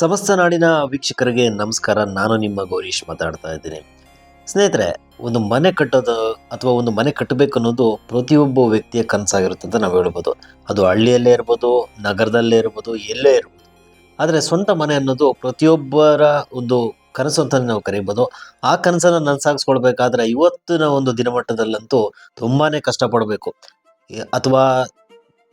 ಸಮಸ್ತ ನಾಡಿನ ವೀಕ್ಷಕರಿಗೆ ನಮಸ್ಕಾರ. ನಾನು ನಿಮ್ಮ ಗೌರೀಶ್ ಮಾತಾಡ್ತಾ ಇದ್ದೀನಿ. ಸ್ನೇಹಿತರೆ, ಒಂದು ಮನೆ ಕಟ್ಟೋದು ಅಥವಾ ಒಂದು ಮನೆ ಕಟ್ಟಬೇಕು ಅನ್ನೋದು ಪ್ರತಿಯೊಬ್ಬ ವ್ಯಕ್ತಿಯ ಕನಸಾಗಿರುತ್ತೆ ಅಂತ ನಾವು ಹೇಳ್ಬೋದು. ಅದು ಹಳ್ಳಿಯಲ್ಲೇ ಇರ್ಬೋದು, ನಗರದಲ್ಲೇ ಇರ್ಬೋದು, ಎಲ್ಲೇ ಇರ್ಬೋದು. ಆದರೆ ಸ್ವಂತ ಮನೆ ಅನ್ನೋದು ಪ್ರತಿಯೊಬ್ಬರ ಒಂದು ಕನಸು ಅಂತಲೇ ನಾವು ಕರಿಬೋದು. ಆ ಕನಸನ್ನು ನನಸಾಗಿಸ್ಕೊಳ್ಬೇಕಾದ್ರೆ ಇವತ್ತಿನ ಒಂದು ದಿನಮಟ್ಟದಲ್ಲಂತೂ ತುಂಬಾ ಕಷ್ಟಪಡಬೇಕು. ಅಥವಾ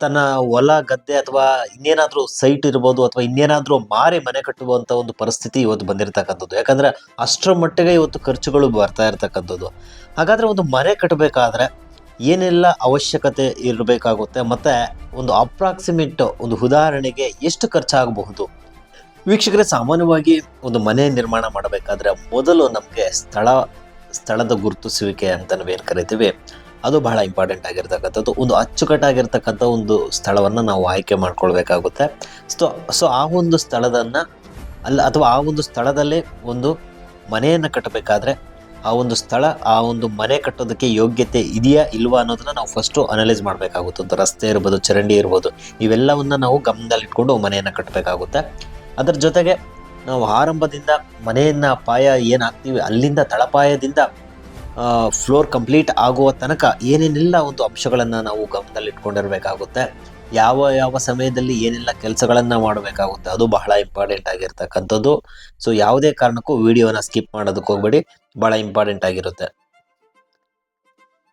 ತನ್ನ ಹೊಲ, ಗದ್ದೆ ಅಥವಾ ಇನ್ನೇನಾದ್ರೂ ಸೈಟ್ ಇರ್ಬೋದು ಅಥವಾ ಇನ್ನೇನಾದ್ರೂ ಮಾರಿ ಮನೆ ಕಟ್ಟುವಂತ ಒಂದು ಪರಿಸ್ಥಿತಿ ಇವತ್ತು ಬಂದಿರತಕ್ಕಂಥದ್ದು. ಯಾಕಂದ್ರೆ ಅಷ್ಟರ ಮಟ್ಟಿಗೆ ಇವತ್ತು ಖರ್ಚುಗಳು ಬರ್ತಾ ಇರತಕ್ಕಂಥದ್ದು. ಹಾಗಾದ್ರೆ ಒಂದು ಮನೆ ಕಟ್ಟಬೇಕಾದ್ರೆ ಏನೆಲ್ಲ ಅವಶ್ಯಕತೆ ಇರಬೇಕಾಗುತ್ತೆ ಮತ್ತೆ ಒಂದು ಅಪ್ರಾಕ್ಸಿಮೇಟ್ ಒಂದು ಉದಾಹರಣೆಗೆ ಎಷ್ಟು ಖರ್ಚಾಗಬಹುದು? ವೀಕ್ಷಕರೇ, ಸಾಮಾನ್ಯವಾಗಿ ಒಂದು ಮನೆ ನಿರ್ಮಾಣ ಮಾಡಬೇಕಾದ್ರೆ ಮೊದಲು ನಮಗೆ ಸ್ಥಳ, ಸ್ಥಳದ ಗುರುತಿಸುವಿಕೆ ಅಂತ ನಾವೇನು ಕರಿತೀವಿ. ಅದು ಬಹಳ ಇಂಪಾರ್ಟೆಂಟ್ ಆಗಿರ್ತಕ್ಕಂಥದ್ದು. ಒಂದು ಅಚ್ಚುಕಟ್ಟಾಗಿರ್ತಕ್ಕಂಥ ಒಂದು ಸ್ಥಳವನ್ನು ನಾವು ಆಯ್ಕೆ ಮಾಡ್ಕೊಳ್ಬೇಕಾಗುತ್ತೆ. ಸೊ ಸೊ ಆ ಒಂದು ಸ್ಥಳದನ್ನ ಅಲ್ಲ, ಅಥವಾ ಆ ಒಂದು ಸ್ಥಳದಲ್ಲಿ ಒಂದು ಮನೆಯನ್ನು ಕಟ್ಟಬೇಕಾದ್ರೆ ಆ ಒಂದು ಸ್ಥಳ, ಆ ಒಂದು ಮನೆ ಕಟ್ಟೋದಕ್ಕೆ ಯೋಗ್ಯತೆ ಇದೆಯಾ ಇಲ್ವಾ ಅನ್ನೋದನ್ನ ನಾವು ಫಸ್ಟು ಅನಲೈಸ್ ಮಾಡಬೇಕಾಗುತ್ತೆ. ಒಂದು ರಸ್ತೆ ಇರ್ಬೋದು, ಚರಂಡಿ ಇರ್ಬೋದು, ಇವೆಲ್ಲವನ್ನು ನಾವು ಗಮನದಲ್ಲಿಟ್ಕೊಂಡು ಮನೆಯನ್ನು ಕಟ್ಟಬೇಕಾಗುತ್ತೆ. ಅದರ ಜೊತೆಗೆ ನಾವು ಆರಂಭದಿಂದ ಮನೆಯನ್ನ ಪಾಯ ಏನು ಹಾಕ್ತೀವಿ, ಅಲ್ಲಿಂದ ತಳಪಾಯದಿಂದ ಫ್ಲೋರ್ ಕಂಪ್ಲೀಟ್ ಆಗುವ ತನಕ ಏನೇನೆಲ್ಲ ಒಂದು ಅಂಶಗಳನ್ನು ನಾವು ಗಮನದಲ್ಲಿಟ್ಕೊಂಡಿರಬೇಕಾಗುತ್ತೆ, ಯಾವ ಯಾವ ಸಮಯದಲ್ಲಿ ಏನೆಲ್ಲ ಕೆಲಸಗಳನ್ನು ಮಾಡಬೇಕಾಗುತ್ತೆ, ಅದು ಬಹಳ ಇಂಪಾರ್ಟೆಂಟ್ ಆಗಿರ್ತಕ್ಕಂಥದ್ದು. ಸೊ ಯಾವುದೇ ಕಾರಣಕ್ಕೂ ವಿಡಿಯೋನ ಸ್ಕಿಪ್ ಮಾಡೋದಕ್ಕೆ ಹೋಗ್ಬೇಡಿ, ಬಹಳ ಇಂಪಾರ್ಟೆಂಟ್ ಆಗಿರುತ್ತೆ.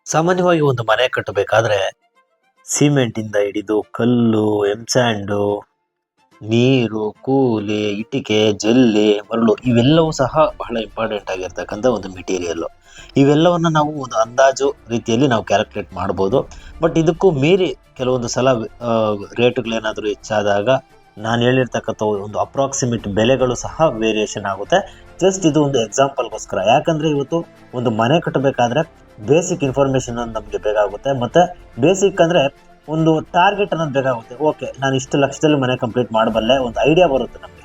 ಸಾಮಾನ್ಯವಾಗಿ ಒಂದು ಮನೆ ಕಟ್ಟಬೇಕಾದ್ರೆ ಸಿಮೆಂಟಿಂದ ಹಿಡಿದು ಕಲ್ಲು ಎಂಸ್ಯಾಂಡು ನೀರು, ಕೂಲಿ, ಇಟ್ಟಿಗೆ, ಜಲ್ಲಿ, ಮರಳು ಇವೆಲ್ಲವೂ ಸಹ ಬಹಳ ಇಂಪಾರ್ಟೆಂಟ್ ಆಗಿರ್ತಕ್ಕಂಥ ಒಂದು ಮೆಟೀರಿಯಲ್ ಇವೆಲ್ಲವನ್ನ ನಾವು ಒಂದು ಅಂದಾಜು ರೀತಿಯಲ್ಲಿ ನಾವು ಕ್ಯಾಲ್ಕುಲೇಟ್ ಮಾಡ್ಬೋದು. ಬಟ್ ಇದಕ್ಕೂ ಮೀರಿ ಕೆಲವೊಂದು ಸಲ ರೇಟ್ಗಳೇನಾದರೂ ಹೆಚ್ಚಾದಾಗ ನಾನು ಹೇಳಿರ್ತಕ್ಕಂಥ ಒಂದು ಅಪ್ರಾಕ್ಸಿಮೇಟ್ ಬೆಲೆಗಳು ಸಹ ವೇರಿಯೇಷನ್ ಆಗುತ್ತೆ. ಜಸ್ಟ್ ಇದು ಒಂದು ಎಕ್ಸಾಂಪಲ್ಗೋಸ್ಕರ ಯಾಕಂದ್ರೆ ಇವತ್ತು ಒಂದು ಮನೆ ಕಟ್ಟಬೇಕಾದ್ರೆ ಬೇಸಿಕ್ ಇನ್ಫಾರ್ಮೇಷನ್ ನಮಗೆ ಬೇಕಾಗುತ್ತೆ. ಮತ್ತೆ ಬೇಸಿಕ್ ಅಂದ್ರೆ ಒಂದು ಟಾರ್ಗೆಟ್ ಅನ್ನೋದು ಬೇಕಾಗುತ್ತೆ. ಓಕೆ ನಾನು ಇಷ್ಟು ಲಕ್ಷದಲ್ಲಿ ಮನೆ ಕಂಪ್ಲೀಟ್ ಮಾಡಬಲ್ಲೆ, ಒಂದು ಐಡಿಯಾ ಬರುತ್ತೆ ನಮಗೆ.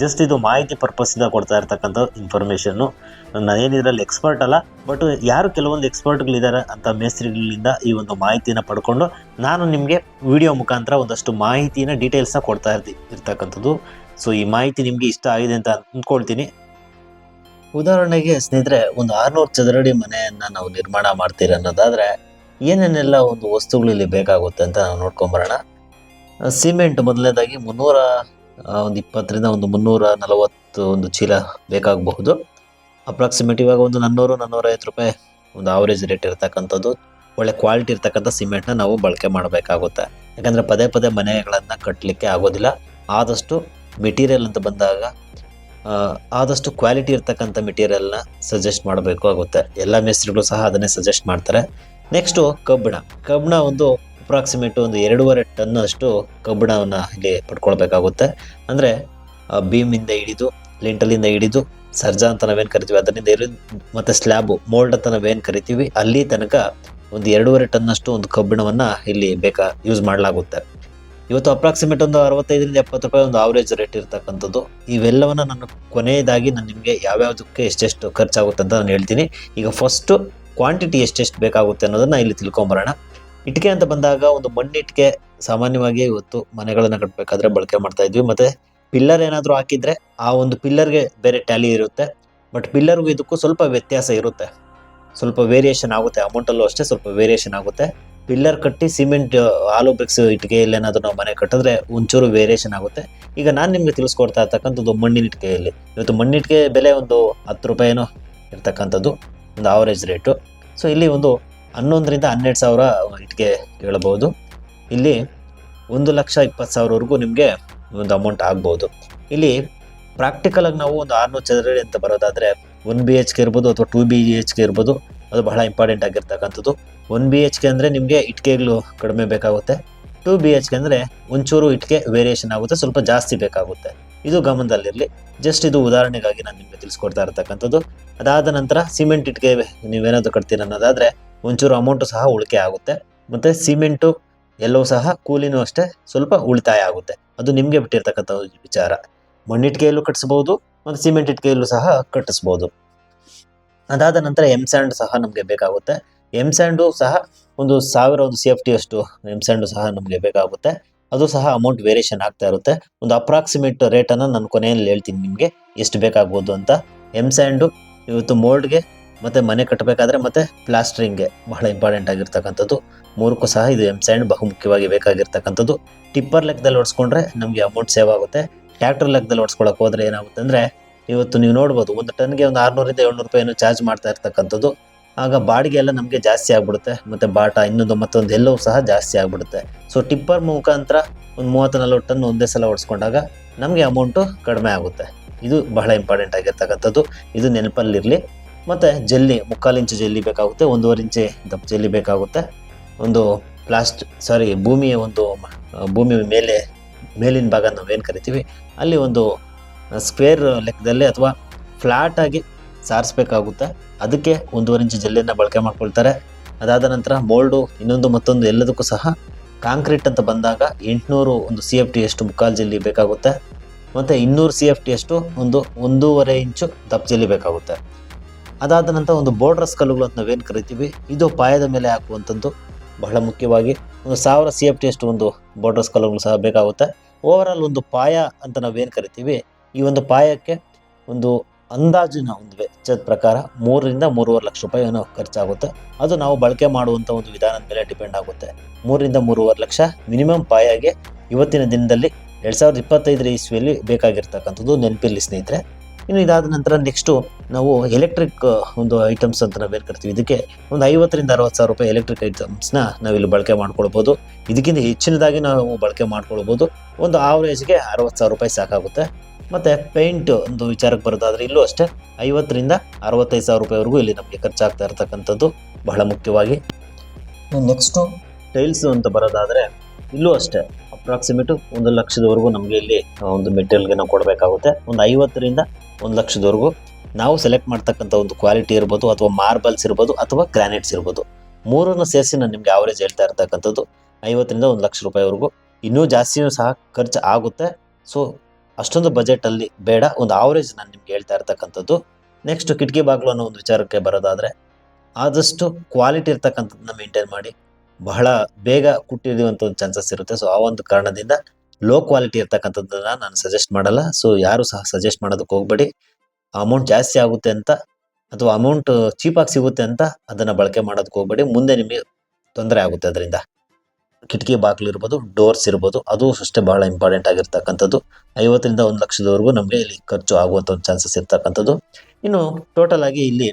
ಜಸ್ಟ್ ಇದು ಮಾಹಿತಿ ಪರ್ಪಸ್ಸಿಂದ ಕೊಡ್ತಾ ಇರ್ತಕ್ಕಂಥ ಇನ್ಫಾರ್ಮೇಷನ್ನು ನಾನೇನು ಇದರಲ್ಲಿ ಎಕ್ಸ್ಪರ್ಟ್ ಅಲ್ಲ ಬಟ್ ಯಾರು ಕೆಲವೊಂದು ಎಕ್ಸ್ಪರ್ಟ್ಗಳಿದ್ದಾರೆ ಅಂತ ಮೇಸ್ತ್ರಿಗಳಿಂದ ಈ ಒಂದು ಮಾಹಿತಿನ ಪಡ್ಕೊಂಡು ನಾನು ನಿಮಗೆ ವಿಡಿಯೋ ಮುಖಾಂತರ ಒಂದಷ್ಟು ಮಾಹಿತಿನ ಡೀಟೇಲ್ಸ್ನ ಕೊಡ್ತಾ ಇರ್ತಿ, ಇರ್ತಕ್ಕಂಥದ್ದು. ಸೊ ಈ ಮಾಹಿತಿ ನಿಮಗೆ ಇಷ್ಟ ಆಗಿದೆ ಅಂತ ಅಂದ್ಕೊಳ್ತೀನಿ. ಉದಾಹರಣೆಗೆ ಸ್ನೇಹಿತರೆ, ಒಂದು ಆರ್ನೂರು ಚದರಡಿ ಮನೆಯನ್ನು ನಾವು ನಿರ್ಮಾಣ ಮಾಡ್ತೀರಿ ಅನ್ನೋದಾದ್ರೆ ಏನೇನೆಲ್ಲ ಒಂದು ವಸ್ತುಗಳು ಇಲ್ಲಿ ಬೇಕಾಗುತ್ತೆ ಅಂತ ನಾವು ನೋಡ್ಕೊಂಬರೋಣ. ಸಿಮೆಂಟ್ ಮೊದಲನೇದಾಗಿ ಮುನ್ನೂರ ಒಂದು ಇಪ್ಪತ್ತರಿಂದ ಒಂದು ಮುನ್ನೂರ ನಲವತ್ತು ಒಂದು ಚೀಲ ಬೇಕಾಗಬಹುದು. ಅಪ್ರಾಕ್ಸಿಮೇಟ್ ಇವಾಗ ಒಂದು ನಾನ್ನೂರು, ನಾನ್ನೂರೈವತ್ತು ರೂಪಾಯಿ ಒಂದು ಆವರೇಜ್ ರೇಟ್ ಇರ್ತಕ್ಕಂಥದ್ದು. ಒಳ್ಳೆ ಕ್ವಾಲಿಟಿ ಇರ್ತಕ್ಕಂಥ ಸಿಮೆಂಟ್ನ ನಾವು ಬಳಕೆ ಮಾಡಬೇಕಾಗುತ್ತೆ. ಯಾಕಂದರೆ ಪದೇ ಪದೇ ಮನೆಗಳನ್ನು ಕಟ್ಟಲಿಕ್ಕೆ ಆಗೋದಿಲ್ಲ. ಆದಷ್ಟು ಮೆಟೀರಿಯಲ್ ಅಂತ ಬಂದಾಗ ಆದಷ್ಟು ಕ್ವಾಲಿಟಿ ಇರ್ತಕ್ಕಂಥ ಮೆಟೀರಿಯಲ್ನ ಸಜೆಸ್ಟ್ ಮಾಡಬೇಕು ಆಗುತ್ತೆ ಎಲ್ಲ ಮೇಸ್ತ್ರಿಗಳು ಸಹ ಅದನ್ನೇ ಸಜೆಸ್ಟ್ ಮಾಡ್ತಾರೆ. ನೆಕ್ಸ್ಟು ಕಬ್ಬಿಣ. ಕಬ್ಬಿಣ ಒಂದು ಅಪ್ರಾಕ್ಸಿಮೇಟ್ ಒಂದು ಎರಡೂವರೆ ಟನ್ ಅಷ್ಟು ಕಬ್ಬಿಣವನ್ನು ಇಲ್ಲಿ ಪಡ್ಕೊಳ್ಬೇಕಾಗುತ್ತೆ. ಅಂದರೆ ಬೀಮಿಂದ ಹಿಡಿದು, ಲಿಂಟಲಿಂದ ಹಿಡಿದು ಸರ್ಜಾ ಅಂತ ನಾವೇನು ಕರಿತೀವಿ, ಅದರಿಂದ ಮತ್ತೆ ಸ್ಲ್ಯಾಬು ಮೋಲ್ಡ್ ಅಂತ ನಾವೇನು ಕರಿತೀವಿ, ಅಲ್ಲಿ ತನಕ ಒಂದು ಎರಡೂವರೆ ಟನ್ನಷ್ಟು ಒಂದು ಕಬ್ಬಿಣವನ್ನು ಇಲ್ಲಿ ಬೇಕಾ ಯೂಸ್ ಮಾಡಲಾಗುತ್ತೆ. ಇವತ್ತು ಅಪ್ರಾಕ್ಸಿಮೇಟ್ ಒಂದು ಅರವತ್ತೈದರಿಂದ ಎಪ್ಪತ್ತು ರೂಪಾಯಿ ಒಂದು ಆವರೇಜ್ ರೇಟ್ ಇರ್ತಕ್ಕಂಥದ್ದು. ಇವೆಲ್ಲವನ್ನು ನಾನು ಕೊನೆಯದಾಗಿ ನಾನು ನಿಮಗೆ ಯಾವ್ಯಾವುದಕ್ಕೆ ಎಷ್ಟೆಷ್ಟು ಖರ್ಚಾಗುತ್ತೆ ಅಂತ ನಾನು ಹೇಳ್ತೀನಿ. ಈಗ ಫಸ್ಟು ಕ್ವಾಂಟಿಟಿ ಎಷ್ಟೆಷ್ಟು ಬೇಕಾಗುತ್ತೆ ಅನ್ನೋದನ್ನ ಇಲ್ಲಿ ತಿಳ್ಕೊಂಬರೋಣ. ಇಟ್ಟಿಗೆ ಅಂತ ಬಂದಾಗ ಒಂದು ಮಣ್ಣಿಟ್ಟಿಗೆ ಸಾಮಾನ್ಯವಾಗಿ ಇವತ್ತು ಮನೆಗಳನ್ನು ಕಟ್ಟಬೇಕಾದ್ರೆ ಬಳಕೆ ಮಾಡ್ತಾ ಇದ್ವಿ. ಮತ್ತೆ ಪಿಲ್ಲರ್ ಏನಾದರೂ ಹಾಕಿದ್ರೆ ಆ ಒಂದು ಪಿಲ್ಲರ್ಗೆ ಬೇರೆ ಟ್ಯಾಲಿ ಇರುತ್ತೆ. ಬಟ್ ಪಿಲ್ಲರ್ಗೂ ಇದಕ್ಕೂ ಸ್ವಲ್ಪ ವ್ಯತ್ಯಾಸ ಇರುತ್ತೆ. ಸ್ವಲ್ಪ ವೇರಿಯೇಷನ್ ಆಗುತ್ತೆ. ಅಮೌಂಟಲ್ಲೂ ಅಷ್ಟೇ ಸ್ವಲ್ಪ ವೇರಿಯೇಷನ್ ಆಗುತ್ತೆ. ಪಿಲ್ಲರ್ ಕಟ್ಟಿ ಸಿಮೆಂಟ್ ಆಲೂ ಬ್ರಿಕ್ಸ್ ಇಟ್ಟಿಗೆಯಲ್ಲಿ ಏನಾದರೂ ನಾವು ಮನೆ ಕಟ್ಟಿದ್ರೆ ಒಂಚೂರು ವೇರಿಯೇಷನ್ ಆಗುತ್ತೆ. ಈಗ ನಾನು ನಿಮಗೆ ತಿಳಿಸ್ಕೊಡ್ತಾ ಇರ್ತಕ್ಕಂಥದ್ದು ಮಣ್ಣಿನ ಇಟ್ಟಿಗೆಯಲ್ಲಿ ಇವತ್ತು ಮಣ್ಣಿಟ್ಟಿಗೆ ಬೆಲೆ ಒಂದು ಹತ್ತು ರೂಪಾಯಿನೋ ಇರ್ತಕ್ಕಂಥದ್ದು. ಒಂದು ಆವರೇಜ್ ರೇಟು ಸೊ ಇಲ್ಲಿ ಒಂದು ಹನ್ನೊಂದರಿಂದ ಹನ್ನೆರಡು ಸಾವಿರ ಇಟ್ಟಿಗೆ ಹೇಳಬಹುದು ಇಲ್ಲಿ ಒಂದು ಲಕ್ಷ ಇಪ್ಪತ್ತು ಸಾವಿರವರೆಗೂ ನಿಮಗೆ ಒಂದು ಅಮೌಂಟ್ ಆಗ್ಬೋದು. ಇಲ್ಲಿ ಪ್ರಾಕ್ಟಿಕಲಾಗಿ ನಾವು ಒಂದು ಆರ್ನೂರು ಚದರಡಿ ಅಂತ ಬರೋದಾದರೆ ಒನ್ ಬಿ ಎಚ್ ಕೆ ಇರ್ಬೋದು ಅಥವಾ ಟೂ ಬಿ ಎಚ್ ಕೆ ಇರ್ಬೋದು. ಅದು ಬಹಳ ಇಂಪಾರ್ಟೆಂಟ್ ಆಗಿರ್ತಕ್ಕಂಥದ್ದು. ಒನ್ ಬಿ ಎಚ್ ಕೆ ಅಂದರೆ ನಿಮಗೆ ಇಟ್ಟಿಗೆಗಳು ಕಡಿಮೆ ಬೇಕಾಗುತ್ತೆ. ಟೂ ಬಿ ಎಚ್ ಕೆ ಅಂದರೆ ಒಂಚೂರು ಇಟ್ಟಿಗೆ ವೇರಿಯೇಷನ್ ಆಗುತ್ತೆ, ಸ್ವಲ್ಪ ಜಾಸ್ತಿ ಬೇಕಾಗುತ್ತೆ. ಇದು ಗಮನದಲ್ಲಿರಲಿ. ಜಸ್ಟ್ ಇದು ಉದಾಹರಣೆಗಾಗಿ ನಾನು ನಿಮಗೆ ತಿಳಿಸ್ಕೊಡ್ತಾ ಇರ್ತಕ್ಕಂಥದ್ದು. ಅದಾದ ನಂತರ ಸಿಮೆಂಟ್ ಇಟ್ಟಿಗೆ ನೀವೇನಾದರೂ ಕಟ್ತೀರ ಅನ್ನೋದಾದರೆ ಒಂಚೂರು ಅಮೌಂಟು ಸಹ ಉಳಿಕೆ ಆಗುತ್ತೆ. ಮತ್ತು ಸಿಮೆಂಟು ಎಲ್ಲವೂ ಸಹ ಕೂಲಿನೂ ಅಷ್ಟೇ ಸ್ವಲ್ಪ ಉಳಿತಾಯ ಆಗುತ್ತೆ. ಅದು ನಿಮಗೆ ಬಿಟ್ಟಿರ್ತಕ್ಕಂಥ ವಿಚಾರ. ಮಣ್ಣಿಟ್ಕೆಯಲ್ಲೂ ಕಟ್ಟಿಸ್ಬೋದು ಮತ್ತು ಸಿಮೆಂಟ್ ಇಟ್ಕೆಯಲ್ಲೂ ಸಹ ಕಟ್ಟಿಸ್ಬೋದು ಅದಾದ ನಂತರ ಎಂ ಸ್ಯಾಂಡ್ ಸಹ ನಮಗೆ ಬೇಕಾಗುತ್ತೆ. ಎಂ ಸ್ಯಾಂಡು ಸಹ ಒಂದು ಸಾವಿರ ಒಂದು ಸಿ ಎಫ್ ಟಿ ಅಷ್ಟು ಎಂ ಸ್ಯಾಂಡು ಸಹ ನಮಗೆ ಬೇಕಾಗುತ್ತೆ. ಅದು ಸಹ ಅಮೌಂಟ್ ವೇರಿಯೇಷನ್ ಆಗ್ತಾ ಇರುತ್ತೆ. ಒಂದು ಅಪ್ರಾಕ್ಸಿಮೇಟ್ ರೇಟನ್ನು ನಾನು ಕೊನೆಯಲ್ಲಿ ಹೇಳ್ತೀನಿ ನಿಮಗೆ, ಎಷ್ಟು ಬೇಕಾಗ್ಬೋದು ಅಂತ. ಎಂ ಸ್ಯಾಂಡು ಇವತ್ತು ಮೋಲ್ಡ್ಗೆ ಮತ್ತು ಮನೆ ಕಟ್ಟಬೇಕಾದ್ರೆ ಮತ್ತು ಪ್ಲಾಸ್ಟ್ರಿಂಗ್ಗೆ ಬಹಳ ಇಂಪಾರ್ಟೆಂಟ್ ಆಗಿರ್ತಕ್ಕಂಥದ್ದು. ಮೂರಕ್ಕೂ ಸಹ ಇದು ಎಂ ಸ್ಯಾಂಡ್ ಬಹುಮುಖ್ಯವಾಗಿ ಬೇಕಾಗಿರ್ತಕ್ಕಂಥದ್ದು. ಟಿಪ್ಪರ್ ಲೆಕ್ಕದಲ್ಲಿ ಹೊಡ್ಸ್ಕೊಂಡ್ರೆ ನಮಗೆ ಅಮೌಂಟ್ ಸೇವ್ ಆಗುತ್ತೆ. ಟ್ರ್ಯಾಕ್ಟರ್ ಲೆಕ್ಕದಲ್ಲಿ ಹೊಡ್ಸ್ಕೊಳಕ್ಕೆ ಹೋದ್ರೆ ಏನಾಗುತ್ತೆ ಅಂದರೆ ಇವತ್ತು ನೀವು ನೋಡ್ಬೋದು ಒಂದು ಟನ್ಗೆ ಒಂದು ಆರುನೂರಿಂದ ಏಳ್ನೂರು ರೂಪಾಯಿಯನ್ನು ಚಾರ್ಜ್ ಮಾಡ್ತಾ ಇರ್ತಕ್ಕಂಥದ್ದು. ಆಗ ಬಾಡಿಗೆ ಎಲ್ಲ ನಮಗೆ ಜಾಸ್ತಿ ಆಗ್ಬಿಡುತ್ತೆ. ಮತ್ತು ಬಾಟ ಇನ್ನೊಂದು ಮತ್ತೊಂದು ಎಲ್ಲವೂ ಸಹ ಜಾಸ್ತಿ ಆಗಿಬಿಡುತ್ತೆ. ಸೊ ಟಿಪ್ಪರ್ ಮುಖಾಂತರ ಒಂದು ಮೂವತ್ತು ನಲ್ವತ್ತು ಟನ್ ಒಂದೇ ಸಲ ಹೊಡ್ಸ್ಕೊಂಡಾಗ ನಮಗೆ ಅಮೌಂಟು ಕಡಿಮೆ ಆಗುತ್ತೆ. ಇದು ಬಹಳ ಇಂಪಾರ್ಟೆಂಟ್ ಆಗಿರ್ತಕ್ಕಂಥದ್ದು. ಇದು ನೆನಪಲ್ಲಿರಲಿ. ಮತ್ತು ಜಲ್ಲಿ, ಮುಕ್ಕಾಲು ಇಂಚು ಜಲ್ಲಿ ಬೇಕಾಗುತ್ತೆ, ಒಂದೂವರೆ ಇಂಚು ದಪ್ಪ ಜಲ್ಲಿ ಬೇಕಾಗುತ್ತೆ. ಒಂದು ಪ್ಲಾಸ್ಟ್ ಸಾರಿ ಭೂಮಿಯ ಒಂದು ಭೂಮಿ ಮೇಲೆ, ಮೇಲಿನ ಭಾಗ ನಾವು ಏನು ಕರಿತೀವಿ? ಅಲ್ಲಿ ಒಂದು ಸ್ಕ್ವೇರ್ ಲೆಕ್ಕದಲ್ಲಿ ಅಥವಾ ಫ್ಲಾಟಾಗಿ ಸಾರಿಸ್ಬೇಕಾಗುತ್ತೆ. ಅದಕ್ಕೆ ಒಂದೂವರೆ ಇಂಚು ಜಲ್ಲಿಯನ್ನು ಬಳಕೆ ಮಾಡ್ಕೊಳ್ತಾರೆ. ಅದಾದ ನಂತರ ಮೋಲ್ಡು ಇನ್ನೊಂದು ಮತ್ತೊಂದು ಎಲ್ಲದಕ್ಕೂ ಸಹ ಕಾಂಕ್ರೀಟ್ ಅಂತ ಬಂದಾಗ ಎಂಟುನೂರು ಒಂದು ಸಿ ಎಫ್ ಟಿ ಎಷ್ಟು ಮುಕ್ಕಾಲು ಜಲ್ಲಿ ಬೇಕಾಗುತ್ತೆ. ಮತ್ತು ಇನ್ನೂರು ಸಿ ಎಫ್ ಟಿ ಅಷ್ಟು ಒಂದು ಒಂದೂವರೆ ಇಂಚು ದಪ್ಪ ಬೇಕಾಗುತ್ತೆ. ಅದಾದ ನಂತರ ಒಂದು ಬೋರ್ಡ್ರಸ್ ಕಲ್ಲುಗಳು ಅಂತ ನಾವೇನು ಕರಿತೀವಿ, ಇದು ಪಾಯದ ಮೇಲೆ ಹಾಕುವಂಥದ್ದು ಬಹಳ ಮುಖ್ಯವಾಗಿ. ಒಂದು ಸಾವಿರ ಸಿ ಎಫ್ ಟಿ ಅಷ್ಟು ಒಂದು ಬೋರ್ಡ್ರಸ್ ಕಲ್ಲುಗಳು ಸಹ ಬೇಕಾಗುತ್ತೆ. ಓವರಾಲ್ ಒಂದು ಪಾಯ ಅಂತ ನಾವೇನು ಕರಿತೀವಿ, ಈ ಒಂದು ಪಾಯಕ್ಕೆ ಒಂದು ಅಂದಾಜಿನ ಒಂದು ವೆಚ್ಚದ ಪ್ರಕಾರ ಮೂರರಿಂದ ಮೂರುವರೆ ಲಕ್ಷ ರೂಪಾಯಿ ಏನೋ ಖರ್ಚಾಗುತ್ತೆ. ಅದು ನಾವು ಬಳಕೆ ಮಾಡುವಂಥ ಒಂದು ವಿಧಾನದ ಮೇಲೆ ಡಿಪೆಂಡ್ ಆಗುತ್ತೆ. ಮೂರರಿಂದ ಮೂರುವರೆ ಲಕ್ಷ ಮಿನಿಮಮ್ ಪಾಯಾಗೆ ಇವತ್ತಿನ ದಿನದಲ್ಲಿ ಎರಡು ಸಾವಿರದ ಇಪ್ಪತ್ತೈದರ ಇಸ್ವಿಯಲ್ಲಿ ಬೇಕಾಗಿರ್ತಕ್ಕಂಥದ್ದು ನೆನಪಿರಲಿ ಸ್ನೇಹಿತರೆ. ಇನ್ನು ಇದಾದ ನಂತರ ನೆಕ್ಸ್ಟು ನಾವು ಎಲೆಕ್ಟ್ರಿಕ್ ಒಂದು ಐಟಮ್ಸ್ ಅಂತ ನಾವು ಕರಿತೀವಿ? ಇದಕ್ಕೆ ಒಂದು ಐವತ್ತರಿಂದ ಅರವತ್ತು ಸಾವಿರ ರೂಪಾಯಿ ಎಲೆಕ್ಟ್ರಿಕ್ ಐಟಮ್ಸ್ನ ನಾವಿಲ್ಲಿ ಬಳಕೆ ಮಾಡ್ಕೊಳ್ಬೋದು. ಇದಕ್ಕಿಂತ ಹೆಚ್ಚಿನದಾಗಿ ನಾವು ಬಳಕೆ ಮಾಡ್ಕೊಳ್ಬೋದು. ಒಂದು ಆವರೇಜ್ಗೆ ಅರವತ್ತು ಸಾವಿರ ರೂಪಾಯಿ ಸಾಕಾಗುತ್ತೆ. ಮತ್ತು ಪೇಂಟ್ ಒಂದು ವಿಚಾರಕ್ಕೆ ಬರೋದಾದರೆ ಇಲ್ಲೂ ಅಷ್ಟೇ, ಐವತ್ತರಿಂದ ಅರವತ್ತೈದು ಸಾವಿರ ರೂಪಾಯಿವರೆಗೂ ಇಲ್ಲಿ ನಮಗೆ ಖರ್ಚಾಗ್ತಾ ಇರ್ತಕ್ಕಂಥದ್ದು ಬಹಳ ಮುಖ್ಯವಾಗಿ. ನೆಕ್ಸ್ಟು ಟೈಲ್ಸ್ ಅಂತ ಬರೋದಾದರೆ ಇಲ್ಲೂ ಅಷ್ಟೇ ಅಪ್ರಾಕ್ಸಿಮೇಟು ಒಂದು ಲಕ್ಷದವರೆಗೂ ನಮಗೆ ಇಲ್ಲಿ ಒಂದು ಮೆಟೀರಿಯಲ್ಗೆ ನಾವು ಕೊಡಬೇಕಾಗುತ್ತೆ. ಒಂದು ಐವತ್ತರಿಂದ ಒಂದು ಲಕ್ಷದವರೆಗೂ ನಾವು ಸೆಲೆಕ್ಟ್ ಮಾಡ್ತಕ್ಕಂಥ ಒಂದು ಕ್ವಾಲಿಟಿ ಇರ್ಬೋದು, ಅಥವಾ ಮಾರ್ಬಲ್ಸ್ ಇರ್ಬೋದು, ಅಥವಾ ಗ್ರಾನೈಟ್ಸ್ ಇರ್ಬೋದು. ಮೂರನ್ನು ಸೇರಿಸಿ ನಾನು ನಿಮಗೆ ಆವರೇಜ್ ಹೇಳ್ತಾ ಇರ್ತಕ್ಕಂಥದ್ದು. ಐವತ್ತರಿಂದ ಒಂದು ಲಕ್ಷ ರೂಪಾಯಿವರೆಗೂ ಇನ್ನೂ ಜಾಸ್ತಿಯೂ ಸಹ ಖರ್ಚು ಆಗುತ್ತೆ. ಸೊ ಅಷ್ಟೊಂದು ಬಜೆಟಲ್ಲಿ ಬೇಡ, ಒಂದು ಆವರೇಜ್ ನಾನು ನಿಮ್ಗೆ ಹೇಳ್ತಾ ಇರ್ತಕ್ಕಂಥದ್ದು. ನೆಕ್ಸ್ಟ್ ಕಿಟಕಿ ಬಾಗಿಲು ಅನ್ನೋ ಒಂದು ವಿಚಾರಕ್ಕೆ ಬರೋದಾದರೆ, ಆದಷ್ಟು ಕ್ವಾಲಿಟಿ ಇರ್ತಕ್ಕಂಥದ್ದನ್ನ ಮೇಂಟೈನ್ ಮಾಡಿ. ಬಹಳ ಬೇಗ ಕುಟ್ಟಿರುವಂಥ ಒಂದು ಚಾನ್ಸಸ್ ಇರುತ್ತೆ. ಸೊ ಆ ಒಂದು ಕಾರಣದಿಂದ ಲೋ ಕ್ವಾಲಿಟಿ ಇರ್ತಕ್ಕಂಥದ್ದನ್ನ ನಾನು ಸಜೆಸ್ಟ್ ಮಾಡಲ್ಲ. ಸೊ ಯಾರು ಸಹ ಸಜೆಸ್ಟ್ ಮಾಡೋದಕ್ಕೆ ಹೋಗಬೇಡಿ. ಅಮೌಂಟ್ ಜಾಸ್ತಿ ಆಗುತ್ತೆ ಅಂತ ಅಥವಾ ಅಮೌಂಟ್ ಚೀಪಾಗಿ ಸಿಗುತ್ತೆ ಅಂತ ಅದನ್ನು ಬಳಕೆ ಮಾಡೋದಕ್ಕೆ ಹೋಗಬೇಡಿ. ಮುಂದೆ ನಿಮಗೆ ತೊಂದರೆ ಆಗುತ್ತೆ ಅದರಿಂದ. ಕಿಟಕಿ ಬಾಗಿಲು ಇರ್ಬೋದು ಡೋರ್ಸ್ ಇರ್ಬೋದು, ಅದು ಅಷ್ಟೇ ಬಹಳ ಇಂಪಾರ್ಟೆಂಟ್ ಆಗಿರ್ತಕ್ಕಂಥದ್ದು. ಐವತ್ತರಿಂದ ಒಂದು ಲಕ್ಷದವರೆಗೂ ನಮಗೆ ಇಲ್ಲಿ ಖರ್ಚು ಆಗುವಂಥ ಒಂದು ಚಾನ್ಸಸ್ ಇರ್ತಕ್ಕಂಥದ್ದು. ಇನ್ನು ಟೋಟಲ್ ಆಗಿ ಇಲ್ಲಿ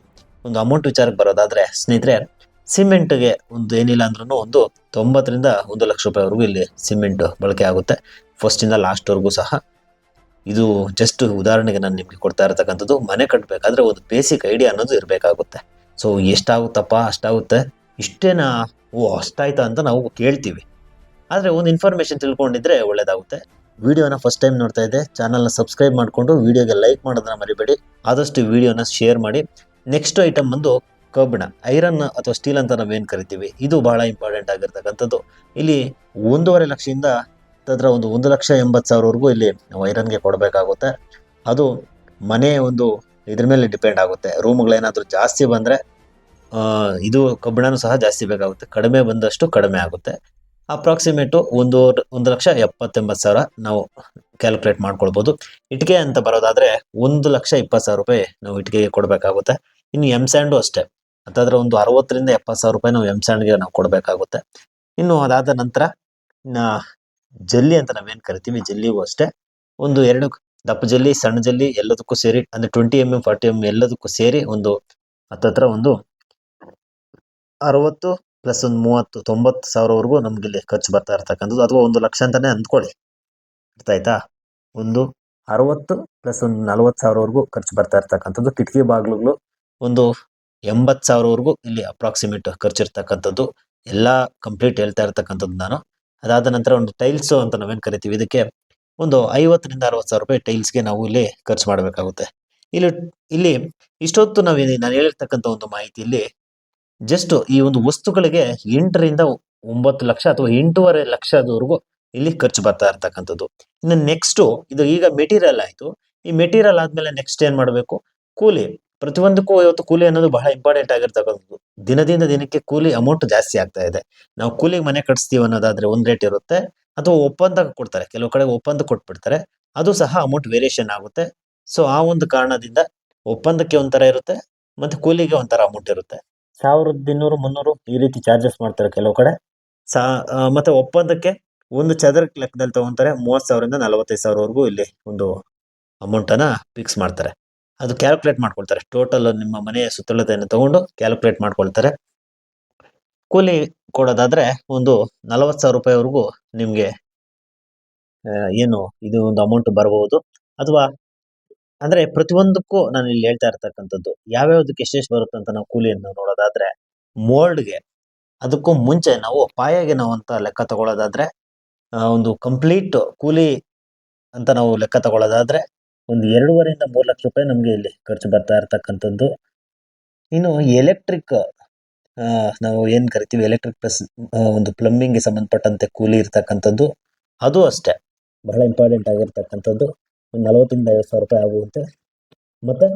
ಒಂದು ಅಮೌಂಟ್ ವಿಚಾರಕ್ಕೆ ಬರೋದಾದರೆ, ಸ್ನೇಹಿತರೆ ಸಿಮೆಂಟ್ಗೆ ಒಂದು ಏನಿಲ್ಲ ಅಂದ್ರೂ ಒಂದು ತೊಂಬತ್ತರಿಂದ ಒಂದು ಲಕ್ಷ ರೂಪಾಯಿವರೆಗೂ ಇಲ್ಲಿ ಸಿಮೆಂಟ್ ಬಳಕೆ ಆಗುತ್ತೆ. ಫಸ್ಟಿಂದ ಲಾಸ್ಟ್ವರೆಗೂ ಸಹ. ಇದು ಜಸ್ಟ್ ಉದಾಹರಣೆಗೆ ನಾನು ನಿಮಗೆ ಕೊಡ್ತಾ ಇರತಕ್ಕಂಥದ್ದು, ಮನೆ ಕಟ್ಟಬೇಕಾದ್ರೆ ಒಂದು ಬೇಸಿಕ್ ಐಡಿಯಾ ಅನ್ನೋದು ಇರಬೇಕಾಗುತ್ತೆ. ಸೊ ಎಷ್ಟಾಗುತ್ತಪ್ಪ, ಅಷ್ಟಾಗುತ್ತೆ? ಇಷ್ಟೇನಾ ಓ, ಅಷ್ಟಾಯ್ತಾ ಅಂತ ನಾವು ಕೇಳ್ತೀವಿ. ಆದರೆ ಒಂದು ಇನ್ಫಾರ್ಮೇಷನ್ ತಿಳ್ಕೊಂಡಿದ್ರೆ ಒಳ್ಳೆಯದಾಗುತ್ತೆ ವಿಡಿಯೋನ ಫಸ್ಟ್ ಟೈಮ್ ನೋಡ್ತಾ ಇದ್ದೆ ಚಾನಲ್ನ ಸಬ್ಸ್ಕ್ರೈಬ್ ಮಾಡಿಕೊಂಡು, ವಿಡಿಯೋಗೆ ಲೈಕ್ ಮಾಡೋದನ್ನ ಮರಿಬೇಡಿ. ಆದಷ್ಟು ವಿಡಿಯೋನ ಶೇರ್ ಮಾಡಿ. ನೆಕ್ಸ್ಟ್ ಐಟಮ್ ಬಂದು ಕಬ್ಬಿಣ, ಐರನ್ ಅಥವಾ ಸ್ಟೀಲ್ ಅಂತ ನಾವೇನು ಕರಿತೀವಿ, ಇದು ಬಹಳ ಇಂಪಾರ್ಟೆಂಟ್ ಆಗಿರ್ತಕ್ಕಂಥದ್ದು. ಇಲ್ಲಿ ಒಂದೂವರೆ ಲಕ್ಷದಿಂದ ತದ್ರ ಒಂದು ಒಂದು ಲಕ್ಷ ಎಂಬತ್ತು ಸಾವಿರವರೆಗೂ ಇಲ್ಲಿ ನಾವು ಐರನ್ಗೆ ಕೊಡಬೇಕಾಗುತ್ತೆ. ಅದು ಮನೆ ಒಂದು ಇದ್ರ ಮೇಲೆ ಡಿಪೆಂಡ್ ಆಗುತ್ತೆ. ರೂಮ್ಗಳೇನಾದರೂ ಜಾಸ್ತಿ ಬಂದರೆ ಇದು ಕಬ್ಬಿಣನೂ ಸಹ ಜಾಸ್ತಿ ಬೇಕಾಗುತ್ತೆ. ಕಡಿಮೆ ಬಂದಷ್ಟು ಕಡಿಮೆ ಆಗುತ್ತೆ. ಅಪ್ರಾಕ್ಸಿಮೇಟು ಒಂದು ಒಂದು ಲಕ್ಷ ಎಪ್ಪತ್ತೆಂಬತ್ತು ಸಾವಿರ ನಾವು ಕ್ಯಾಲ್ಕುಲೇಟ್ ಮಾಡ್ಕೊಳ್ಬೋದು. ಇಟ್ಟಿಗೆ ಅಂತ ಬರೋದಾದರೆ ಒಂದು ಲಕ್ಷ ಇಪ್ಪತ್ತು ಸಾವಿರ ರೂಪಾಯಿ ನಾವು ಇಟ್ಟಿಗೆಗೆ ಕೊಡಬೇಕಾಗುತ್ತೆ. ಇನ್ನು ಎಂ ಸ್ಯಾಂಡು ಅಷ್ಟೇ. ಹತ್ತತ್ರ ಒಂದು ಅರವತ್ತರಿಂದ ಎಪ್ಪತ್ತು ಸಾವಿರ ರೂಪಾಯಿ ನಾವು ಎಂ ಸ್ಯಾಂಡ್ಗೆ ನಾವು ಕೊಡಬೇಕಾಗುತ್ತೆ. ಇನ್ನು ಅದಾದ ನಂತರ ಜಲ್ಲಿ ಅಂತ ನಾವೇನು ಕರಿತೀವಿ, ಜಲ್ಲಿಗೂ ಅಷ್ಟೇ. ಒಂದು ಎರಡು ದಪ್ಪ ಜಲ್ಲಿ, ಸಣ್ಣ ಜಲ್ಲಿ ಎಲ್ಲದಕ್ಕೂ ಸೇರಿ, ಅಂದರೆ twenty M M forty M ಎಲ್ಲದಕ್ಕೂ ಸೇರಿ ಒಂದು ಹತ್ತತ್ರ ಒಂದು ಅರವತ್ತು ಪ್ಲಸ್ ಒಂದು ಮೂವತ್ತು, ತೊಂಬತ್ತು ಸಾವಿರವರೆಗೂ ನಮ್ಗೆ ಇಲ್ಲಿ ಖರ್ಚು ಬರ್ತಾ ಇರ್ತಕ್ಕಂಥದ್ದು. ಅಥವಾ ಒಂದು ಲಕ್ಷ ಅಂತಾನೆ ಅಂದ್ಕೊಳ್ಳಿ. ಅರ್ಥ ಆಯ್ತಾ? ಒಂದು ಅರವತ್ತು ಪ್ಲಸ್ ಒಂದು ನಲವತ್ತು ಸಾವಿರವರೆಗೂ ಖರ್ಚು ಬರ್ತಾ ಇರ್ತಕ್ಕಂಥದ್ದು. ಕಿಟಕಿ ಬಾಗಿಲುಗಳು ಒಂದು ಎಂಬತ್ತು ಸಾವಿರವರೆಗೂ ಇಲ್ಲಿ ಅಪ್ರಾಕ್ಸಿಮೇಟ್ ಖರ್ಚು ಇರ್ತಕ್ಕಂಥದ್ದು ಎಲ್ಲ ಕಂಪ್ಲೀಟ್ ಹೇಳ್ತಾ ಇರ್ತಕ್ಕಂಥದ್ದು ನಾನು. ಅದಾದ ನಂತರ ಒಂದು ಟೈಲ್ಸು ಅಂತ ನಾವೇನು ಕರಿತೀವಿ, ಇದಕ್ಕೆ ಒಂದು ಐವತ್ತರಿಂದ ಅರವತ್ತು ಸಾವಿರ ರೂಪಾಯಿ ಟೈಲ್ಸ್ಗೆ ನಾವು ಇಲ್ಲಿ ಖರ್ಚು ಮಾಡಬೇಕಾಗುತ್ತೆ. ಇಲ್ಲಿ ಇಲ್ಲಿ ಇಷ್ಟೊತ್ತು ನಾವು ನಾನು ಹೇಳಿರ್ತಕ್ಕಂಥ ಒಂದು ಮಾಹಿತಿಯಲ್ಲಿ ಜಸ್ಟ್ ಈ ಒಂದು ವಸ್ತುಗಳಿಗೆ ಎಂಟರಿಂದ ಒಂಬತ್ತು ಲಕ್ಷ ಅಥವಾ ಎಂಟೂವರೆ ಲಕ್ಷದವರೆಗೂ ಇಲ್ಲಿ ಖರ್ಚು ಬರ್ತಾ ಇರ್ತಕ್ಕಂಥದ್ದು. ಇನ್ನು ನೆಕ್ಸ್ಟು ಇದು ಈಗ ಮೆಟೀರಿಯಲ್ ಆಯಿತು. ಈ ಮೆಟೀರಿಯಲ್ ಆದಮೇಲೆ ನೆಕ್ಸ್ಟ್ ಏನು ಮಾಡಬೇಕು? ಕೂಲಿ. ಪ್ರತಿಯೊಂದಕ್ಕೂ ಇವತ್ತು ಕೂಲಿ ಅನ್ನೋದು ಬಹಳ ಇಂಪಾರ್ಟೆಂಟ್ ಆಗಿರ್ತಕ್ಕಂಥದ್ದು. ದಿನದಿಂದ ದಿನಕ್ಕೆ ಕೂಲಿ ಅಮೌಂಟ್ ಜಾಸ್ತಿ ಆಗ್ತಾ ಇದೆ. ನಾವು ಕೂಲಿಗೆ ಮನೆ ಕಟ್ಸ್ತೀವಿ ಅನ್ನೋದಾದ್ರೆ ಒಂದು ರೇಟ್ ಇರುತ್ತೆ. ಅಥವಾ ಒಪ್ಪಂದ ಕೊಡ್ತಾರೆ. ಕೆಲವು ಕಡೆ ಒಪ್ಪಂದ ಕೊಟ್ಬಿಡ್ತಾರೆ. ಅದು ಸಹ ಅಮೌಂಟ್ ವೇರಿಯೇಷನ್ ಆಗುತ್ತೆ. ಸೊ ಆ ಒಂದು ಕಾರಣದಿಂದ ಒಪ್ಪಂದಕ್ಕೆ ಒಂಥರ ಇರುತ್ತೆ, ಮತ್ತೆ ಕೂಲಿಗೆ ಒಂಥರ ಅಮೌಂಟ್ ಇರುತ್ತೆ. ಸಾವಿರದ ಇನ್ನೂರು, ಮುನ್ನೂರು ಈ ರೀತಿ ಚಾರ್ಜಸ್ ಮಾಡ್ತಾರೆ ಕೆಲವು ಕಡೆ. ಸಾ ಮತ್ತೆ ಒಪ್ಪಂದಕ್ಕೆ ಒಂದು ಚದರ ಲೆಕ್ಕದಲ್ಲಿ ತಗೊಂತಾರೆ. ಮೂವತ್ತು ಸಾವಿರದಿಂದ ನಲವತ್ತೈದು ಸಾವಿರವರೆಗೂ ಇಲ್ಲಿ ಒಂದು ಅಮೌಂಟನ್ನು ಫಿಕ್ಸ್ ಮಾಡ್ತಾರೆ. ಅದು ಕ್ಯಾಲ್ಕುಲೇಟ್ ಮಾಡ್ಕೊಳ್ತಾರೆ. ಟೋಟಲ್ ನಿಮ್ಮ ಮನೆಯ ಸುತ್ತಳತೆಯನ್ನು ತಗೊಂಡು ಕ್ಯಾಲ್ಕುಲೇಟ್ ಮಾಡ್ಕೊಳ್ತಾರೆ. ಕೂಲಿ ಕೊಡೋದಾದ್ರೆ ಒಂದು ನಲವತ್ತು ಸಾವಿರ ರೂಪಾಯಿವರೆಗೂ ನಿಮಗೆ ಏನು ಇದು ಒಂದು ಅಮೌಂಟ್ ಬರಬಹುದು ಅಥವಾ ಅಂದ್ರೆ ಪ್ರತಿಯೊಂದಕ್ಕೂ ನಾನು ಇಲ್ಲಿ ಹೇಳ್ತಾ ಇರ್ತಕ್ಕಂಥದ್ದು, ಯಾವ್ಯಾವ್ದಕ್ಕೆ ಎಷ್ಟೆಷ್ಟು ಬರುತ್ತೆ ಅಂತ ನಾವು ಕೂಲಿಯನ್ನು ನೋಡೋದಾದ್ರೆ ಮೋಲ್ಡ್ಗೆ ಅದಕ್ಕೂ ಮುಂಚೆ ನಾವು ಪಾಯಗೆ ನಾವು ಅಂತ ಲೆಕ್ಕ ತಗೊಳ್ಳೋದಾದ್ರೆ ಒಂದು ಕಂಪ್ಲೀಟ್ ಕೂಲಿ ಅಂತ ನಾವು ಲೆಕ್ಕ ತಗೊಳ್ಳೋದಾದ್ರೆ ಒಂದು ಎರಡೂವರೆಯಿಂದ ಮೂರು ಲಕ್ಷ ರೂಪಾಯಿ ನಮಗೆ ಇಲ್ಲಿ ಖರ್ಚು ಬರ್ತಾ ಇರ್ತಕ್ಕಂಥದ್ದು. ಇನ್ನು ಎಲೆಕ್ಟ್ರಿಕ್ ನಾವು ಏನು ಕರಿತೀವಿ? ಎಲೆಕ್ಟ್ರಿಕ್ ಪ್ಲಸ್ ಒಂದು ಪ್ಲಂಬಿಂಗ್ಗೆ ಸಂಬಂಧಪಟ್ಟಂತೆ ಕೂಲಿ ಇರ್ತಕ್ಕಂಥದ್ದು. ಅದು ಅಷ್ಟೇ. ಬಹಳ ಇಂಪಾರ್ಟೆಂಟ್ ಆಗಿರ್ತಕ್ಕಂಥದ್ದು. ಒಂದು ನಲವತ್ತರಿಂದ ಐವತ್ತು ಸಾವಿರ ರೂಪಾಯಿ ಆಗುವಂತೆ. ಮತ್ತು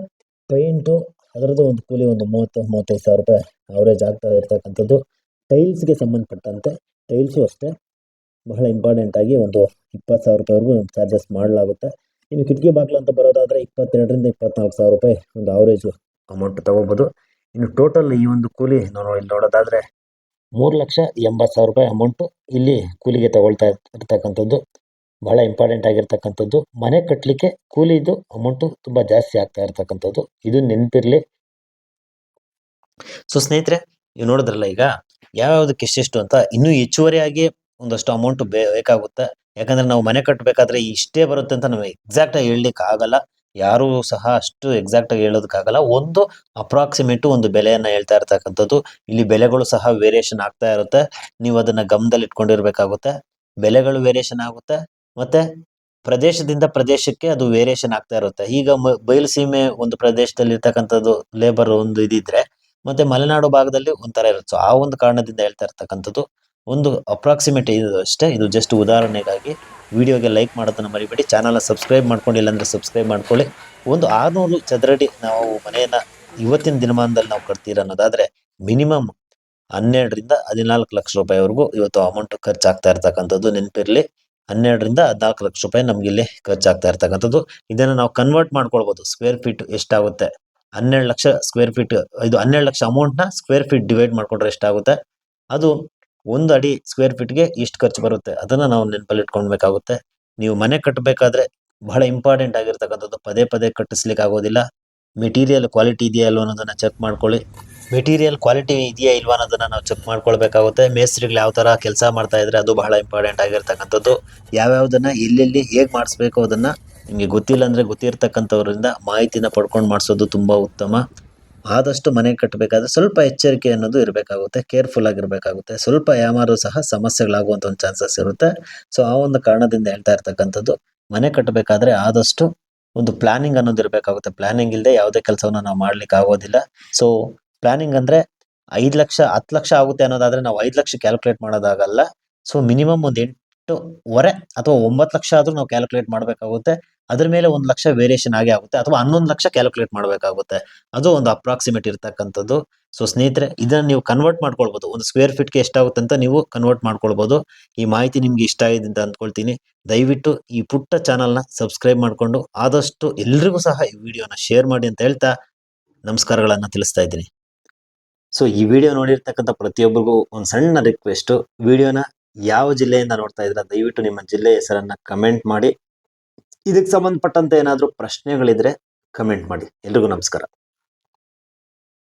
ಪೈಂಟು ಅದರದ್ದು ಒಂದು ಕೂಲಿ ಒಂದು ಮೂವತ್ತು, ಮೂವತ್ತೈದು ಸಾವಿರ ರೂಪಾಯಿ ಅವರೇಜ್ ಆಗ್ತಾ ಇರ್ತಕ್ಕಂಥದ್ದು. ಟೈಲ್ಸ್ಗೆ ಸಂಬಂಧಪಟ್ಟಂತೆ ಟೈಲ್ಸು ಅಷ್ಟೇ. ಬಹಳ ಇಂಪಾರ್ಟೆಂಟಾಗಿ ಒಂದು ಇಪ್ಪತ್ತು ಸಾವಿರ ರೂಪಾಯಿವರೆಗೂ ಚಾರ್ಜಸ್ ಮಾಡಲಾಗುತ್ತೆ. ಇನ್ನು ಕಿಟಕಿ ಬಾಗಿಲು ಅಂತ ಬರೋದಾದರೆ ಇಪ್ಪತ್ತೆರಡರಿಂದ ಇಪ್ಪತ್ನಾಲ್ಕು ಸಾವಿರ ರೂಪಾಯಿ ಒಂದು ಅವರೇಜು ಅಮೌಂಟ್ ತಗೋಬೋದು. ಇನ್ನು ಟೋಟಲ್ ಈ ಒಂದು ಕೂಲಿ ನಾವು ಇಲ್ಲಿ ನೋಡೋದಾದರೆ ಮೂರು ಲಕ್ಷ ಎಂಬತ್ತು ಸಾವಿರ ರೂಪಾಯಿ ಅಮೌಂಟು ಇಲ್ಲಿ ಕೂಲಿಗೆ ತಗೊಳ್ತಾ ಇರ್ತಕ್ಕಂಥದ್ದು. ಬಹಳ ಇಂಪಾರ್ಟೆಂಟ್ ಆಗಿರ್ತಕ್ಕಂಥದ್ದು. ಮನೆ ಕಟ್ಟಲಿಕ್ಕೆ ಕೂಲಿದು ಅಮೌಂಟು ತುಂಬ ಜಾಸ್ತಿ ಆಗ್ತಾ ಇರ್ತಕ್ಕಂಥದ್ದು. ಇದು ನೆನಪಿರಲಿ. ಸೊ ಸ್ನೇಹಿತರೆ, ನೀವು ನೋಡಿದ್ರಲ್ಲ ಈಗ ಯಾವ್ಯಾವ್ದಕ್ಕೆ ಎಷ್ಟೆಷ್ಟು ಅಂತ, ಇನ್ನೂ ಹೆಚ್ಚುವರಿಯಾಗಿ ಒಂದಷ್ಟು ಅಮೌಂಟ್ ಬೇಕಾಗುತ್ತೆ. ಯಾಕಂದ್ರೆ ನಾವು ಮನೆ ಕಟ್ಟಬೇಕಾದ್ರೆ ಇಷ್ಟೇ ಬರುತ್ತೆ ಅಂತ ನಾವು ಎಕ್ಸಾಕ್ಟ್ ಆಗಿ ಹೇಳಲಿಕ್ಕೆ ಆಗಲ್ಲ ಯಾರು ಸಹ ಅಷ್ಟು ಎಕ್ಸಾಕ್ಟ್ ಆಗಿ ಹೇಳೋದಕ್ಕಾಗಲ್ಲ. ಒಂದು ಅಪ್ರಾಕ್ಸಿಮೇಟ್ ಒಂದು ಬೆಲೆಯನ್ನ ಹೇಳ್ತಾ ಇರ್ತಕ್ಕಂಥದ್ದು. ಇಲ್ಲಿ ಬೆಲೆಗಳು ಸಹ ವೇರಿಯೇಷನ್ ಆಗ್ತಾ ಇರುತ್ತೆ. ನೀವು ಅದನ್ನ ಗಮನದಲ್ಲಿ ಇಟ್ಕೊಂಡಿರ್ಬೇಕಾಗುತ್ತೆ. ಬೆಲೆಗಳು ವೇರಿಯೇಷನ್ ಆಗುತ್ತೆ. ಮತ್ತೆ ಪ್ರದೇಶದಿಂದ ಪ್ರದೇಶಕ್ಕೆ ಅದು ವೇರಿಯೇಷನ್ ಆಗ್ತಾ ಇರುತ್ತೆ. ಈಗ ಬಯಲುಸೀಮೆ ಬಯಲು ಸೀಮೆ ಒಂದು ಪ್ರದೇಶದಲ್ಲಿ ಇರ್ತಕ್ಕಂಥದ್ದು ಲೇಬರ್ ಒಂದು ಇದಿದ್ರೆ, ಮತ್ತೆ ಮಲೆನಾಡು ಭಾಗದಲ್ಲಿ ಒಂಥರ ಇರುತ್ತೆ. ಆ ಒಂದು ಕಾರಣದಿಂದ ಹೇಳ್ತಾ ಇರ್ತಕ್ಕಂಥದ್ದು. ಒಂದು ಅಪ್ರಾಕ್ಸಿಮೇಟ್ ಇದು ಅಷ್ಟೇ. ಇದು ಜಸ್ಟ್ ಉದಾಹರಣೆಗಾಗಿ. ವಿಡಿಯೋಗೆ ಲೈಕ್ ಮಾಡೋದನ್ನ ಮರಿಬೇಡಿ. ಚಾನಲ್ನ ಸಬ್ಸ್ಕ್ರೈಬ್ ಮಾಡ್ಕೊಂಡಿಲ್ಲ ಅಂದ್ರೆ ಸಬ್ಸ್ಕ್ರೈಬ್ ಮಾಡ್ಕೊಳ್ಳಿ. ಒಂದು ಆರುನೂರು ಚದರಡಿ ನಾವು ಮನೆಯನ್ನು ಇವತ್ತಿನ ದಿನಮಾನದಲ್ಲಿ ನಾವು ಕಟ್ತೀರ ಅನ್ನೋದಾದ್ರೆ ಮಿನಿಮಮ್ ಹನ್ನೆರಡರಿಂದ ಹದಿನಾಲ್ಕು ಲಕ್ಷ ರೂಪಾಯಿವರೆಗೂ ಇವತ್ತು ಅಮೌಂಟ್ ಖರ್ಚಾಗ್ತಾ ಇರ್ತಕ್ಕಂಥದ್ದು ನೆನಪಿರಲಿ. ಹನ್ನೆರಡರಿಂದ ಹದಿನಾಲ್ಕು ಲಕ್ಷ ರೂಪಾಯಿ ನಮ್ಗೆ ಇಲ್ಲಿ ಖರ್ಚಾಗ್ತಾ ಇರ್ತಕ್ಕಂಥದ್ದು. ಇದನ್ನು ನಾವು ಕನ್ವರ್ಟ್ ಮಾಡ್ಕೊಳ್ಬೋದು. ಸ್ಕ್ವೇರ್ ಫೀಟ್ ಎಷ್ಟಾಗುತ್ತೆ? ಹನ್ನೆರಡು ಲಕ್ಷ ಸ್ಕ್ವೇರ್ ಫೀಟ್ ಇದು ಹನ್ನೆರಡು ಲಕ್ಷ ಅಮೌಂಟ್ನ ಸ್ಕ್ವೇರ್ ಫೀಟ್ ಡಿವೈಡ್ ಮಾಡ್ಕೊಂಡ್ರೆ ಎಷ್ಟಾಗುತ್ತೆ? ಅದು ಒಂದು ಅಡಿ ಸ್ಕ್ವೇರ್ ಫೀಟ್ಗೆ ಇಷ್ಟು ಖರ್ಚು ಬರುತ್ತೆ. ಅದನ್ನ ನಾವು ನೆನಪಲ್ಲಿ ಇಟ್ಕೊಳ್ಬೇಕಾಗುತ್ತೆ. ನೀವು ಮನೆ ಕಟ್ಟಬೇಕಾದ್ರೆ ಬಹಳ ಇಂಪಾರ್ಟೆಂಟ್ ಆಗಿರ್ತಕ್ಕಂಥದ್ದು. ಪದೇ ಪದೇ ಕಟ್ಟಿಸ್ಲಿಕ್ಕೆ ಆಗೋದಿಲ್ಲ. ಮೆಟೀರಿಯಲ್ ಕ್ವಾಲಿಟಿ ಇದೆಯಾ ಇಲ್ವಾ ಅನ್ನೋದನ್ನ ಚೆಕ್ ಮಾಡ್ಕೊಳ್ಳಿ. ಮೆಟೀರಿಯಲ್ ಕ್ವಾಲಿಟಿ ಇದೆಯಾ ಇಲ್ವಾ ಅನ್ನೋದನ್ನ ನಾವು ಚೆಕ್ ಮಾಡ್ಕೊಳ್ಬೇಕಾಗುತ್ತೆ. ಮೇಸ್ತ್ರಿಗಳು ಯಾವ ತರ ಕೆಲಸ ಮಾಡ್ತಾ ಇದ್ರೆ ಅದು ಬಹಳ ಇಂಪಾರ್ಟೆಂಟ್ ಆಗಿರ್ತಕ್ಕಂಥದ್ದು. ಯಾವ್ಯಾವ್ದನ್ನ ಎಲ್ಲೆಲ್ಲಿ ಹೇಗೆ ಮಾಡಿಸ್ಬೇಕು ಅದನ್ನ ನಿಮಗೆ ಗೊತ್ತಿಲ್ಲ ಅಂದರೆ ಗೊತ್ತಿರ್ತಕ್ಕಂಥವ್ರಿಂದ ಮಾಹಿತಿನ ಪಡ್ಕೊಂಡು ಮಾಡಿಸೋದು ತುಂಬಾ ಉತ್ತಮ. ಆದಷ್ಟು ಮನೆ ಕಟ್ಟಬೇಕಾದ್ರೆ ಸ್ವಲ್ಪ ಎಚ್ಚರಿಕೆ ಅನ್ನೋದು ಇರಬೇಕಾಗುತ್ತೆ ಕೇರ್ಫುಲ್ ಆಗಿರಬೇಕಾಗುತ್ತೆ. ಸ್ವಲ್ಪ ಯಾಮಾರು ಸಹ ಸಮಸ್ಯೆಗಳಾಗುವಂಥ ಒಂದು ಚಾನ್ಸಸ್ ಇರುತ್ತೆ. ಸೊ ಆ ಒಂದು ಕಾರಣದಿಂದ ಹೇಳ್ತಾ ಇರ್ತಕ್ಕಂಥದ್ದು, ಮನೆ ಕಟ್ಟಬೇಕಾದ್ರೆ ಆದಷ್ಟು ಒಂದು ಪ್ಲಾನಿಂಗ್ ಅನ್ನೋದು ಇರಬೇಕಾಗುತ್ತೆ. ಪ್ಲಾನಿಂಗ್ ಇಲ್ಲದೆ ಯಾವುದೇ ಕೆಲಸವನ್ನ ನಾವು ಮಾಡ್ಲಿಕ್ಕೆ ಆಗೋದಿಲ್ಲ. ಸೊ ಪ್ಲಾನಿಂಗ್ ಅಂದ್ರೆ ಐದು ಲಕ್ಷ, ಹತ್ತು ಲಕ್ಷ ಆಗುತ್ತೆ ಅನ್ನೋದಾದ್ರೆ ನಾವು ಐದು ಲಕ್ಷ ಕ್ಯಾಲ್ಕುಲೇಟ್ ಮಾಡೋದಾಗಲ್ಲ. ಸೊ ಮಿನಿಮಮ್ ಒಂದು ಎಂಟೂವರೆ ಅಥವಾ ಒಂಬತ್ತು ಲಕ್ಷ ಆದ್ರೂ ನಾವು ಕ್ಯಾಲ್ಕುಲೇಟ್ ಮಾಡಬೇಕಾಗುತ್ತೆ. ಅದ್ರ ಮೇಲೆ ಒಂದು ಲಕ್ಷ ವೇರಿಯೇಷನ್ ಆಗೇ ಆಗುತ್ತೆ ಅಥವಾ ಹನ್ನೊಂದು ಲಕ್ಷ ಕ್ಯಾಲ್ಕುಲೇಟ್ ಮಾಡಬೇಕಾಗುತ್ತೆ. ಅದು ಒಂದು ಅಪ್ರಾಕ್ಸಿಮೇಟ್ ಇರ್ತಕ್ಕಂಥದ್ದು. ಸೊ ಸ್ನೇಹಿತರೆ, ಇದನ್ನ ನೀವು ಕನ್ವರ್ಟ್ ಮಾಡ್ಕೊಳ್ಬೋದು. ಒಂದು ಸ್ಕ್ವೇರ್ ಫೀಟ್ಗೆ ಎಷ್ಟಾಗುತ್ತೆ ಅಂತ ನೀವು ಕನ್ವರ್ಟ್ ಮಾಡ್ಕೊಳ್ಬೋದು. ಈ ಮಾಹಿತಿ ನಿಮ್ಗೆ ಇಷ್ಟ ಆಗಿದೆ ಅಂತ ಅಂದ್ಕೊಳ್ತೀನಿ. ದಯವಿಟ್ಟು ಈ ಪುಟ್ಟ ಚಾನಲ್ನ ಸಬ್ಸ್ಕ್ರೈಬ್ ಮಾಡಿಕೊಂಡು ಆದಷ್ಟು ಎಲ್ರಿಗೂ ಸಹ ಈ ವಿಡಿಯೋನ ಶೇರ್ ಮಾಡಿ ಅಂತ ಹೇಳ್ತಾ ನಮಸ್ಕಾರಗಳನ್ನು ತಿಳಿಸ್ತಾ ಇದ್ದೀನಿ. ಸೊ ಈ ವಿಡಿಯೋ ನೋಡಿರ್ತಕ್ಕಂಥ ಪ್ರತಿಯೊಬ್ಬರಿಗೂ ಒಂದು ಸಣ್ಣ ರಿಕ್ವೆಸ್ಟ್ ವಿಡಿಯೋನ ಯಾವ ಜಿಲ್ಲೆಯಿಂದ ನೋಡ್ತಾ ಇದ್ರ ದಯವಿಟ್ಟು ನಿಮ್ಮ ಜಿಲ್ಲೆ ಹೆಸರನ್ನ ಕಮೆಂಟ್ ಮಾಡಿ. ಇದಕ್ಕೆ ಸಂಬಂಧಪಟ್ಟಂತೆ ಏನಾದರೂ ಪ್ರಶ್ನೆಗಳಿದ್ರೆ ಕಮೆಂಟ್ ಮಾಡಿ. ಎಲ್ರಿಗೂ ನಮಸ್ಕಾರ.